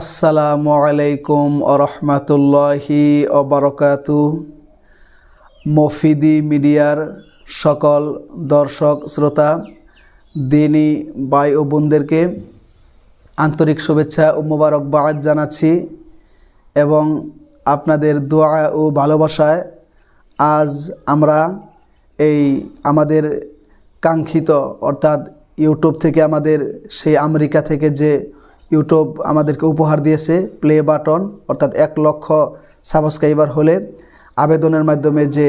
আসসালামু আলাইকুম আরহামাতুল্লাহি অবরকাতু মফিদি মিডিয়ার সকল দর্শক, শ্রোতা, দিনী ভাই ও বোনদেরকে আন্তরিক শুভেচ্ছা ও মোবারকবাদ জানাচ্ছি এবং আপনাদের দোয়া ও ভালোবাসায় আজ আমরা এই আমাদের কাঙ্ক্ষিত, অর্থাৎ ইউটিউব থেকে আমাদের সেই আমেরিকা থেকে যে ইউটিউব আমাদেরকে উপহার দিয়েছে প্লে বাটন অর্থাৎ এক লক্ষ সাবস্ক্রাইবার হলে আবেদনের মাধ্যমে যে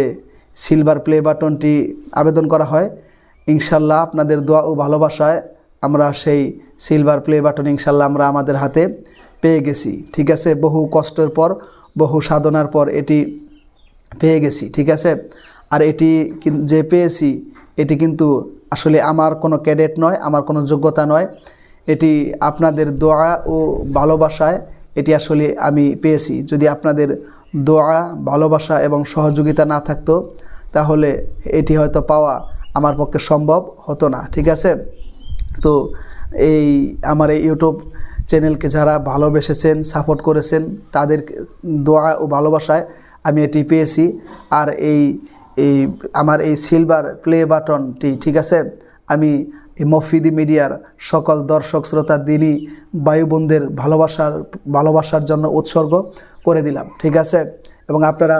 সিলভার প্লে বাটনটি আবেদন করা হয়, ইনশাল্লাহ আপনাদের দোয়া ও ভালোবাসায় আমরা সেই সিলভার প্লে বাটন ইনশাল্লাহ আমরা আমাদের হাতে পেয়ে গেছি। ঠিক আছে? বহু কষ্টের পর, বহু সাধনার পর এটি পেয়ে গেছি। ঠিক আছে? আর এটি যে পেয়েছি, এটি কিন্তু আসলে আমার কোনো ক্যাডেট নয়, আমার কোনো যোগ্যতা নয়। এটি আপনাদের দোয়া ও ভালোবাসায়, এটি আসলে আমি পেয়েছি। যদি আপনাদের দোয়া, ভালোবাসা এবং সহযোগিতা না থাকতো, তাহলে এটি হয়তো পাওয়া আমার পক্ষে সম্ভব হতো না, ঠিক আছে? তো এই আমার এই ইউটিউব চ্যানেলকে যারা ভালোবেসেছেন, সাপোর্ট করেছেন, তাদের দোয়া ও ভালোবাসায় আমি এটি পেয়েছি। আর এই এই, আমার এই সিলভার প্লে বাটনটি ঠিক আছে? আমি মফিদি মিডিয়ার সকল দর্শক, শ্রোতা দিনই বায়ুবন্ধের ভালোবাসার ভালোবাসার জন্য উৎসর্গ করে দিলাম, ঠিক আছে? এবং আপনারা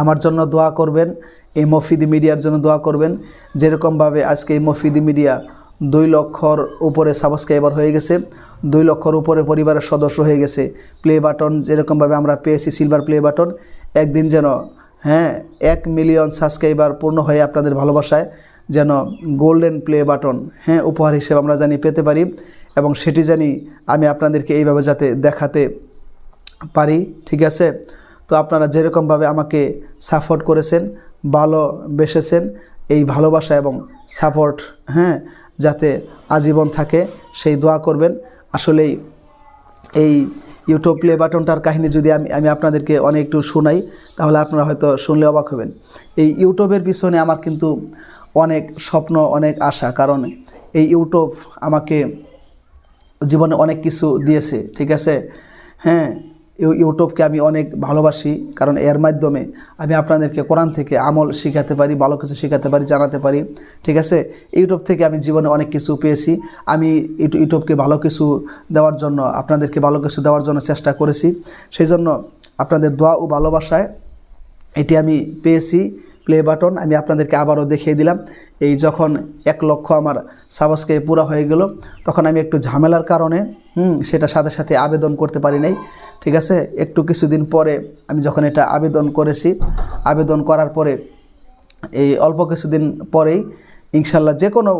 আমার জন্য দোয়া করবেন, এই মফিদি মিডিয়ার জন্য দোয়া করবেন। যেরকমভাবে আজকে এই মফিদি মিডিয়া দুই লক্ষর উপরে সাবস্ক্রাইবার হয়ে গেছে, দুই লক্ষর উপরে পরিবারের সদস্য হয়ে গেছে। প্লে বাটন যেরকমভাবে আমরা পেয়েছি সিলভার প্লে বাটন একদিন যেন হ্যাঁ এক মিলিয়ন সাবস্ক্রাইবার পূর্ণ হয়ে আপনাদের ভালোবাসায় যেন গোল্ডেন প্লে বাটন হ্যাঁ উপহার হিসেবে আমরা জানি পেতে পারি এবং সেটি জানি আমি আপনাদেরকে এইভাবে যাতে দেখাতে পারি, ঠিক আছে? তো আপনারা যেরকমভাবে আমাকে সাপোর্ট করেছেন ভালোবেসেছেন এই ভালোবাসা এবং সাপোর্ট হ্যাঁ যাতে আজীবন থাকে, সেই দোয়া করবেন। আসলেই এই ইউটিউব প্লে বাটনটার কাহিনী যদি আমি আমি আপনাদেরকে অনেক একটু শোনাই, তাহলে আপনারা হয়তো শুনলে অবাক হবেন। এই ইউটিউবের পিছনে আমার কিন্তু অনেক স্বপ্ন, অনেক আশা। কারণ এই ইউটিউব আমাকে জীবনে অনেক কিছু দিয়েছে, ঠিক আছে? হ্যাঁ ইউ- ইউটিউবকে আমি অনেক ভালোবাসি। কারণ এর মাধ্যমে আমি আপনাদেরকে কোরআন থেকে আমল শেখাতে পারি, ভালো কিছু শেখাতে পারি, জানাতে পারি, ঠিক আছে? ইউটিউব থেকে আমি জীবনে অনেক কিছু পেয়েছি। আমি ইউটিউবকে ভালো কিছু দেওয়ার জন্য, আপনাদেরকে ভালো কিছু দেওয়ার জন্য চেষ্টা করেছি। সেই জন্য আপনাদের দোয়া ও ভালোবাসায় এটি আমি পেয়েছি। প্লে বাটন আমি আপনাদেরকে আবারও দেখিয়ে দিলাম। এই যখন এক লক্ষ আমার সাবস্ক্রাইব পুরা হয়ে গেল, তখন আমি একটু ঝামেলার কারণে, হুম সেটা সাথে সাথে আবেদন করতে পারি নাই। ঠিক আছে? একটু কিছুদিন পরে আমি যখন এটা আবেদন করেছি, আবেদন করার পরে, এই অল্প কিছুদিন পরেই ইনশাল্লাহ যে কোনো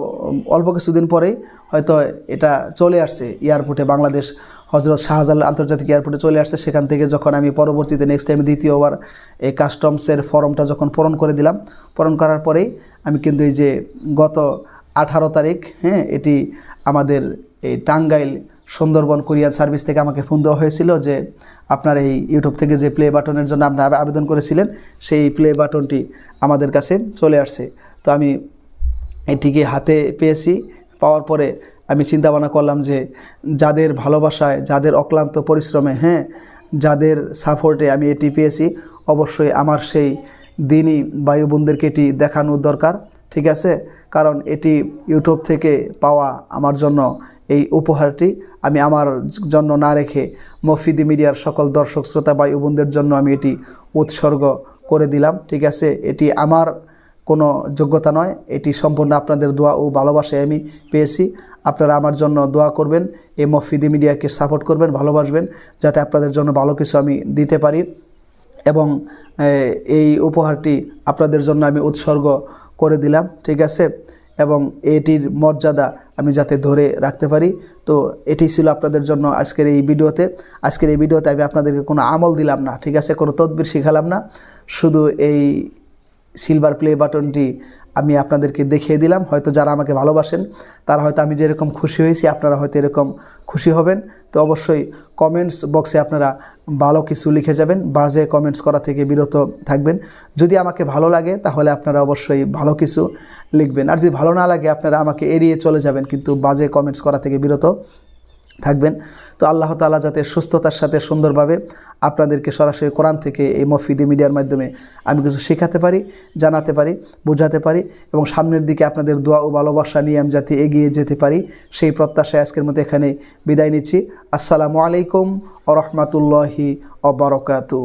অল্প কিছুদিন পরেই হয়তো এটা চলে আসছে এয়ারপোর্টে বাংলাদেশ। হজরত শাহজালাল আন্তর্জাতিক এয়ারপোর্টে চলে আসছে। সেখান থেকে যখন আমি পরবর্তীতে নেক্সট টাইম দ্বিতীয়বার এই কাস্টমসের ফর্মটা যখন পূরণ করে দিলাম, পূরণ করার পরেই আমি কিন্তু এই যে গত আঠারো তারিখ হ্যাঁ এটি আমাদের এই টাঙ্গাইল সুন্দরবন কোরিয়ান সার্ভিস থেকে আমাকে ফোন দেওয়া হয়েছিল যে আপনার এই ইউটিউব থেকে যে প্লে বাটনের জন্য আপনি আবেদন করেছিলেন, সেই প্লে বাটনটি আমাদের কাছে চলে আসছে। তো আমি এটিকে হাতে পেয়েছি। পাওয়ার পরে আমি চিন্তা ভাবনা করলাম যে যাদের ভালোবাসায়, যাদের অক্লান্ত পরিশ্রমে হ্যাঁ যাদের সাপোর্টে আমি এটি পেয়েছি, অবশ্যই আমার সেই দিনই বায়ু বোনদেরকে এটি দেখানো দরকার, ঠিক আছে? কারণ এটি ইউটিউব থেকে পাওয়া আমার জন্য এই উপহারটি। আমি আমার জন্য না রেখে মফিদি মিডিয়ার সকল দর্শক, শ্রোতা বায়ু বোনদের জন্য আমি এটি উৎসর্গ করে দিলাম, ঠিক আছে? এটি আমার কোনো যোগ্যতা নয়। এটি সম্পূর্ণ আপনাদের দোয়া ও ভালোবাসায় আমি পেয়েছি। আপনারা আমার জন্য দোয়া করবেন, এই মফিদি মিডিয়াকে সাপোর্ট করবেন, ভালোবাসবেন, যাতে আপনাদের জন্য ভালো কিছু আমি দিতে পারি এবং এই উপহারটি আপনাদের জন্য আমি উৎসর্গ করে দিলাম, ঠিক আছে? এবং এটির মর্যাদা আমি যাতে ধরে রাখতে পারি। তো এটি ছিল আপনাদের জন্য আজকের এই ভিডিওতে। আজকের এই ভিডিওতে আমি আপনাদেরকে কোনো আমল দিলাম না, ঠিক আছে? কোনো তদবির শিখালাম না। শুধু এই সিলভার প্লে বাটনটি আমি আপনাদেরকে দেখিয়ে দিলাম। হয়তো যারা আমাকে ভালোবাসেন, তারা হয়তো আমি যেরকম খুশি হয়েছি, আপনারা হয়তো এরকম খুশি হবেন। তো অবশ্যই কমেন্টস বক্সে আপনারা ভালো কিছু লিখে যাবেন, বাজে কমেন্টস করা থেকে বিরত থাকবেন। যদি আমাকে ভালো লাগে, তাহলে আপনারা অবশ্যই ভালো কিছু লিখবেন। আর যদি ভালো না লাগে, আপনারা আমাকে এড়িয়ে চলে যাবেন, কিন্তু বাজে কমেন্টস করা থেকে বিরত থাকবেন। তো আল্লাহ তালা যাতে সুস্থতার সাথে সুন্দরভাবে আপনাদেরকে সরাসরি কোরআন থেকে এই মফিদি মিডিয়ার মাধ্যমে আমি কিছু শেখাতে পারি, জানাতে পারি, বোঝাতে পারি এবং সামনের দিকে আপনাদের দোয়া ও ভালোবাসা নিয়ে আমি যাতে এগিয়ে যেতে পারি, সেই প্রত্যাশায় আজকের মতো এখানে বিদায় নিচ্ছি। আসসালামু আলাইকুম আ রহমতুল্লাহি অবরকাতু